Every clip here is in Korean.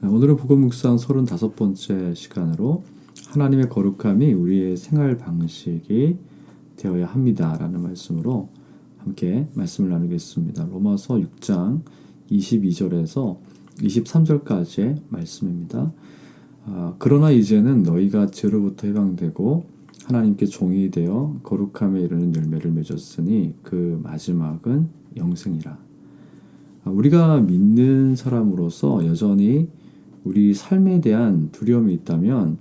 오늘은 복음 묵상 35번째 시간으로 하나님의 거룩함이 우리의 생활 방식이 되어야 합니다라는 말씀으로 함께 말씀을 나누겠습니다. 로마서 6장 22절에서 23절까지의 말씀입니다. 아, 그러나 이제는 너희가 죄로부터 해방되고 하나님께 종이 되어 거룩함에 이르는 열매를 맺었으니 그 마지막은 영생이라. 아, 우리가 믿는 사람으로서 여전히 우리 삶에 대한 두려움이 있다면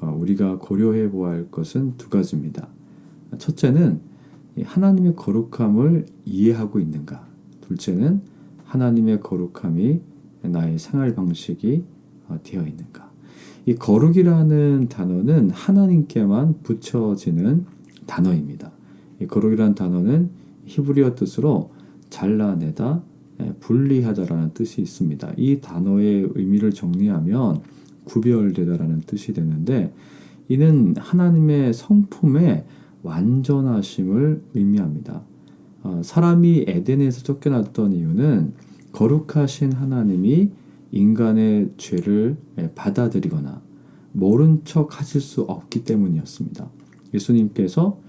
어, 우리가 고려해 보아야 할 것은 두 가지입니다. 첫째는 하나님의 거룩함을 이해하고 있는가. 둘째는 하나님의 거룩함이 나의 생활 방식이 어, 되어 있는가. 이 거룩이라는 단어는 하나님께만 붙여지는 단어입니다. 이 거룩이라는 단어는 히브리어 뜻으로 잘라내다, 예, 분리하다라는 뜻이 있습니다. 이 단어의 의미를 정리하면 구별되다라는 뜻이 되는데 이는 하나님의 성품의 완전하심을 의미합니다. 어, 사람이 에덴에서 쫓겨났던 이유는 거룩하신 하나님이 인간의 죄를 예, 받아들이거나 모른 척 하실 수 없기 때문이었습니다. 예수님께서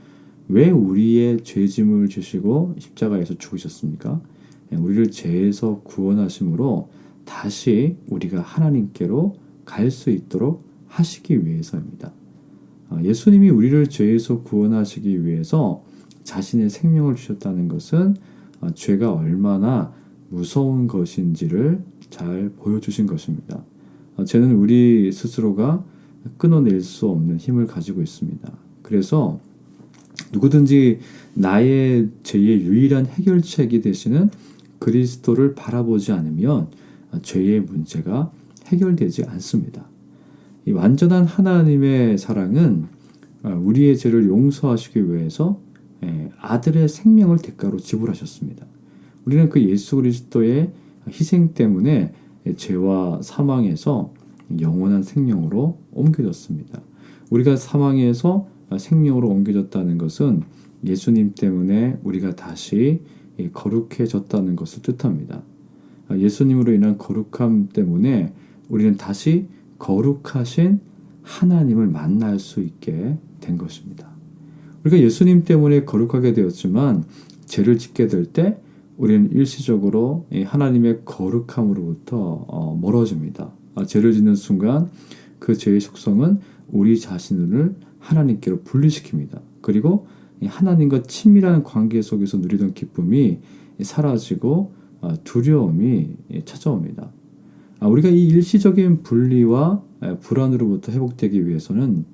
왜 우리의 죄짐을 지시고 십자가에서 죽으셨습니까? 예, 우리를 죄에서 구원하심으로 다시 우리가 하나님께로 갈 수 있도록 하시기 위해서입니다. 어, 예수님이 우리를 죄에서 구원하시기 위해서 자신의 생명을 주셨다는 것은 어, 죄가 얼마나 무서운 것인지를 잘 보여주신 것입니다. 어, 죄는 우리 스스로가 끊어낼 수 없는 힘을 가지고 있습니다. 그래서 누구든지 나의 죄의 유일한 해결책이 되시는 그리스도를 바라보지 않으면 죄의 문제가 해결되지 않습니다. 이 완전한 하나님의 사랑은 우리의 죄를 용서하시기 위해서 예, 아들의 생명을 대가로 지불하셨습니다. 우리는 그 예수 그리스도의 희생 때문에 죄와 사망에서 영원한 생명으로 옮겨졌습니다. 우리가 사망에서 생명으로 옮겨졌다는 것은 예수님 때문에 우리가 다시 거룩해졌다는 것을 뜻합니다. 예수님으로 인한 거룩함 때문에 우리는 다시 거룩하신 하나님을 만날 수 있게 된 것입니다. 우리가 예수님 때문에 거룩하게 되었지만 죄를 짓게 될 때 우리는 일시적으로 하나님의 거룩함으로부터 어, 멀어집니다. 아, 죄를 짓는 순간 그 죄의 속성은 우리 자신을 하나님께로 분리시킵니다. 그리고 하나님과 친밀한 관계 속에서 누리던 기쁨이 사라지고 어, 두려움이 찾아옵니다. 아, 우리가 이 일시적인 분리와 불안으로부터 회복되기 위해서는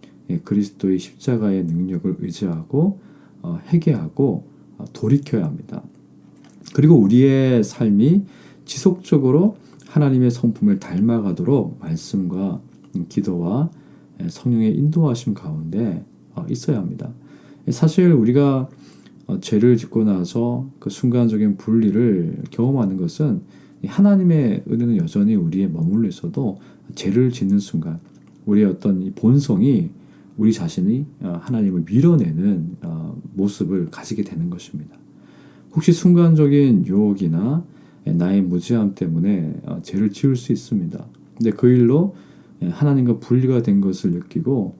그리스도의 십자가의 능력을 의지하고 어, 회개하고 돌이켜야 합니다. 그리고 우리의 삶이 지속적으로 하나님의 성품을 닮아가도록 말씀과 기도와 성령의 인도하심 가운데 어, 있어야 합니다. 사실 우리가 어, 죄를 짓고 나서 그 순간적인 분리를 경험하는 것은 하나님의 은혜는 여전히 우리에 머물러 있어도 죄를 짓는 순간 우리의 어떤 이 본성이 우리 자신이 어, 하나님을 밀어내는 모습을 가지게 되는 것입니다. 혹시 순간적인 유혹이나 나의 무지함 때문에 죄를 지을 수 있습니다. 근데 그 일로 하나님과 분리가 된 것을 느끼고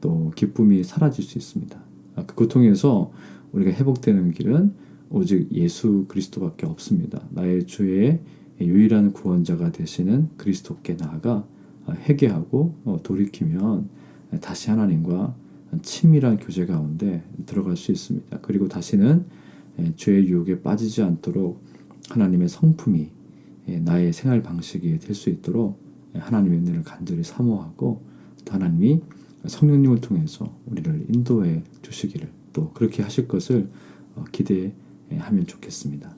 또 기쁨이 사라질 수 있습니다. 아, 그 고통에서 우리가 회복되는 길은 오직 예수 그리스도밖에 없습니다. 나의 주의 유일한 구원자가 되시는 그리스도께 나아가 회개하고 어, 돌이키면 다시 하나님과 친밀한 교제 가운데 들어갈 수 있습니다. 그리고 다시는 죄의 유혹에 빠지지 않도록 하나님의 성품이 나의 생활 방식이 될 수 있도록 하나님의 은혜를 간절히 사모하고 또 하나님이 성령님을 통해서 우리를 인도해 주시기를 또 그렇게 하실 것을 어, 기대하면 좋겠습니다.